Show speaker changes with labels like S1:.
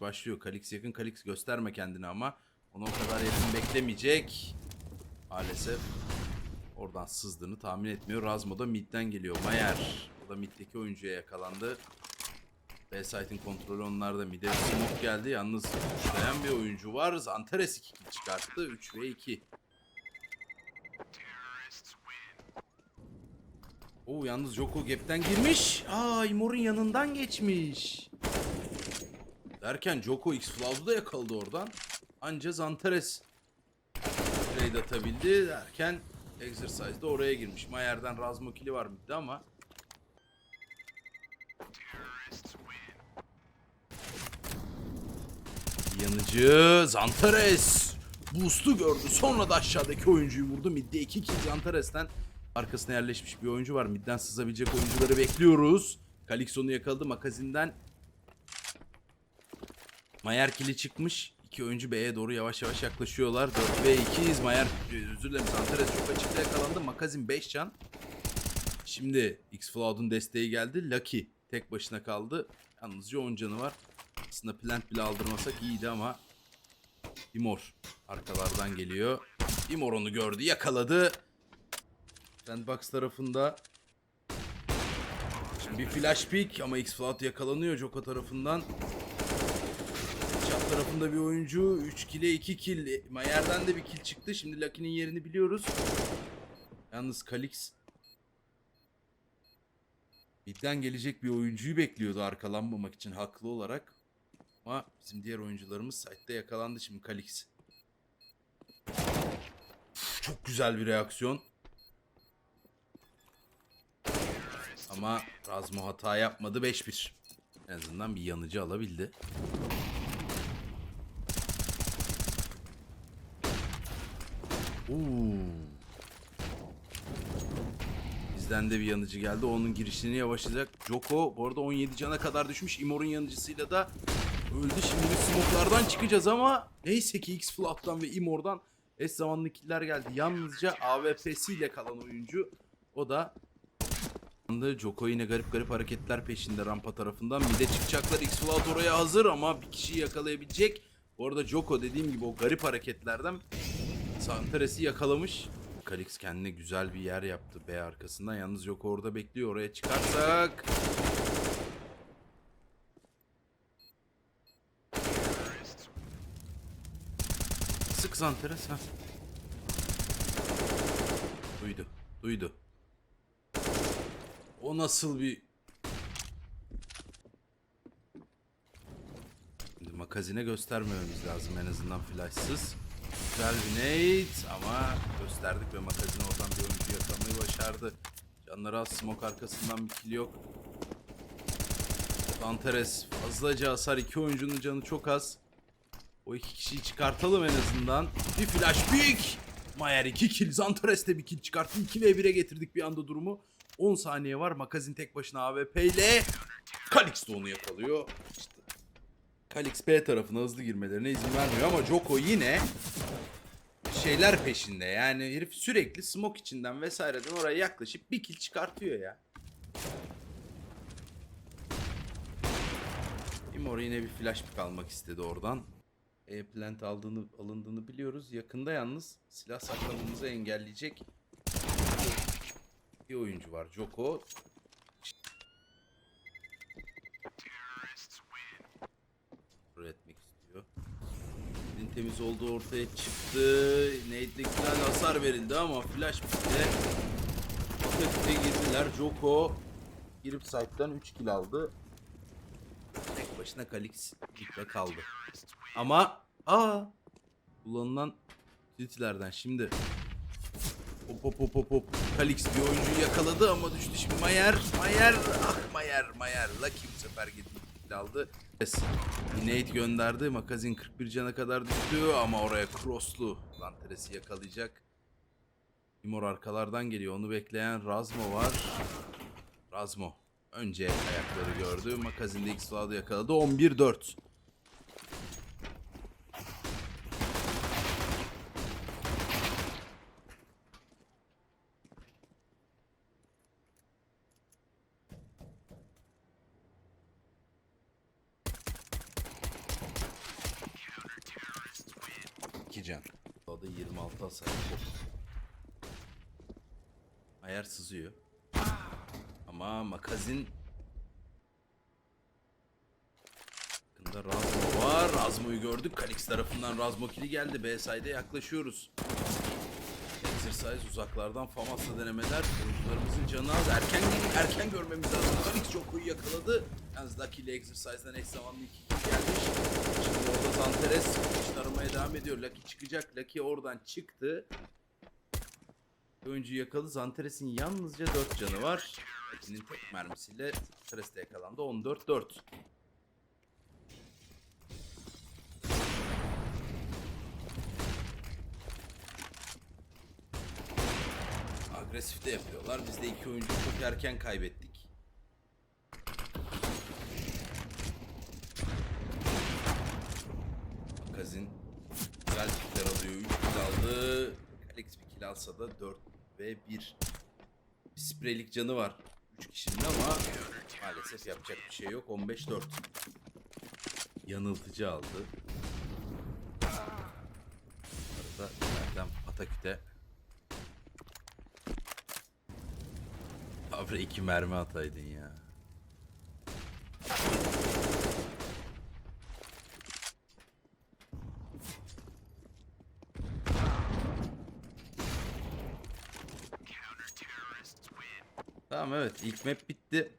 S1: Başlıyor. Kalix yakın. Kalix gösterme kendini ama. Onu o kadar yakın beklemeyecek. Maalesef. Oradan sızdığını tahmin etmiyor. Razmo da midden geliyor. Mayer. O da middeki oyuncuya yakalandı. B site'in kontrolü onlarda. Mid'e smoke geldi. Yalnız dayan bir oyuncu var. Zantares 2 kill çıkarttı. 3 ve 2. Oo yalnız Joko gap'ten girmiş. Aa Imor'un yanından geçmiş. Derken Joko X Flaw'u da yakaladı oradan. Anca Zantares trade atabildi derken Exercise'da oraya girmiş. Mayer'den Razmo kili var midde ama Yanıcı Zantares Boost'u gördü. Sonra da aşağıdaki oyuncuyu vurdu. Midde 2 kill Zantares'ten arkasına yerleşmiş bir oyuncu var. Midden sızabilecek oyuncuları bekliyoruz. Kalixon'u yakaladı. Makazin'den Mayer kili çıkmış. İki oyuncu B'ye doğru yavaş yavaş yaklaşıyorlar. 4 ve 2'yiz. Mayer özür dilerim. Zantares çok açıkta yakalandı. Makazin 5 can. Şimdi X-Floud'un desteği geldi. Lucky tek başına kaldı. Yalnızca 10 canı var. Aslında plant bile aldırmasak iyiydi ama Imor arkalardan geliyor. Imor onu gördü, yakaladı. Sandbox tarafında Şimdi bir flash pick ama X-Flood yakalanıyor Joko tarafından. Tarafında bir oyuncu 3 kile 2 kill. Mayer'den de bir kill çıktı. Şimdi Lucky'nin yerini biliyoruz. Yalnız Kalix Midden gelecek bir oyuncuyu bekliyordu arkalanmamak için haklı olarak. Ama bizim diğer oyuncularımız site'de yakalandı şimdi Kalix. Çok güzel bir reaksiyon. Ama Razmo hata yapmadı 5-1. En azından bir yanıcı alabildi. Oo. Bizden de bir yanıcı geldi. Onun girişini yavaşlayacak. Joko bu arada 17 cana kadar düşmüş. Imor'un yanıcısıyla da öldü. Şimdi biz smoke'lardan çıkacağız ama neyse ki X Flop'tan ve Imor'dan eş zamanlı killer geldi. Yalnızca AWP'siyle kalan oyuncu o da Joko yine garip garip hareketler peşinde rampa tarafından. Mide çıkacaklar. X Float oraya hazır ama bir kişiyi yakalayabilecek. Bu arada Joko dediğim gibi o garip hareketlerden Santares'i yakalamış. Kalix kendine güzel bir yer yaptı B arkasından. Yalnız Joko orada bekliyor. Oraya çıkarsak... Sık Santares ha. Duydu. Duydu. O nasıl bir... Şimdi makazine göstermememiz lazım en azından flashsız. Güzel bir nade ama gösterdik ve makazine oradan bir oyuncu yakalamayı başardı. Canları az smoke arkasından bir kill yok. Danteres fazlaca hasar iki oyuncunun canı çok az. O iki kişiyi çıkartalım en azından. Bir flash pick. Mayer 2 kill. Zantares de bir kill çıkarttı. 2 ve 1'e getirdik bir anda durumu. 10 saniye var. Makazin tek başına AWP ile Kalix de onu yakalıyor. Kalix B tarafına hızlı girmelerine izin vermiyor ama Joko yine şeyler peşinde. Yani herif sürekli smoke içinden vesaireden oraya yaklaşıp bir kill çıkartıyor ya. Imora yine bir flash pick almak istedi oradan. E plant aldığını alındığını biliyoruz. Yakında yalnız silah saklamamızı engelleyecek bir oyuncu var. Joko. Temiz olduğu ortaya çıktı. Güzel hasar verildi ama flash bitti. Paket'e girdiler. Joko girip site'den 3 kill aldı. Tek başına Kalix iple kaldı. Ama aa kullanılan ultilerden şimdi Hop hop hop hop hop. Kalix bir oyuncuyu yakaladı ama düştü şimdi Mayer. Mayer. Ah Mayer Mayer. Lucky bu sefer gitti aldı. Yes. Nate gönderdi. Makazin 41 cana kadar düştü ama oraya crosslu. Lanteres'i yakalayacak. Imor arkalardan geliyor. Onu bekleyen Razmo var. Razmo. Önce ayakları gördü. Makazin de X-Cloud'u yakaladı. 11-4. Can. O da 26 hasar. Ayar sızıyor. Ama makazin Yakında Razmo var. Razmo'yu gördük. Kalix tarafından Razmo kili geldi. B side'e yaklaşıyoruz. Exercise uzaklardan Famas'la denemeler. Oyuncularımızın canı az. Erken erken görmemiz lazım. Kalix çok iyi yakaladı. Yalnız Lucky ile Exercise'den eş zamanlı iki kill gelmiş. Şimdi orada Zanteres aramaya devam ediyor. Lucky çıkacak. Lucky oradan çıktı. Oyuncu yakaladı. Zanteres'in yalnızca 4 canı var. Lucky'nin tek mermisiyle Zanteres de yakalandı. 14-4. Agresif de yapıyorlar. Biz de iki oyuncu çok erken kaybettik. Magazin güzel kill alıyor. 3 kill aldı. Alex bir kill alsa da 4 ve 1. Bir spreylik canı var. 3 kişinin ama maalesef yapacak bir şey yok. 15-4. Yanıltıcı aldı. Arada zaten Ataküte Abi iki mermi ataydın ya. Tamam evet ilk map bitti.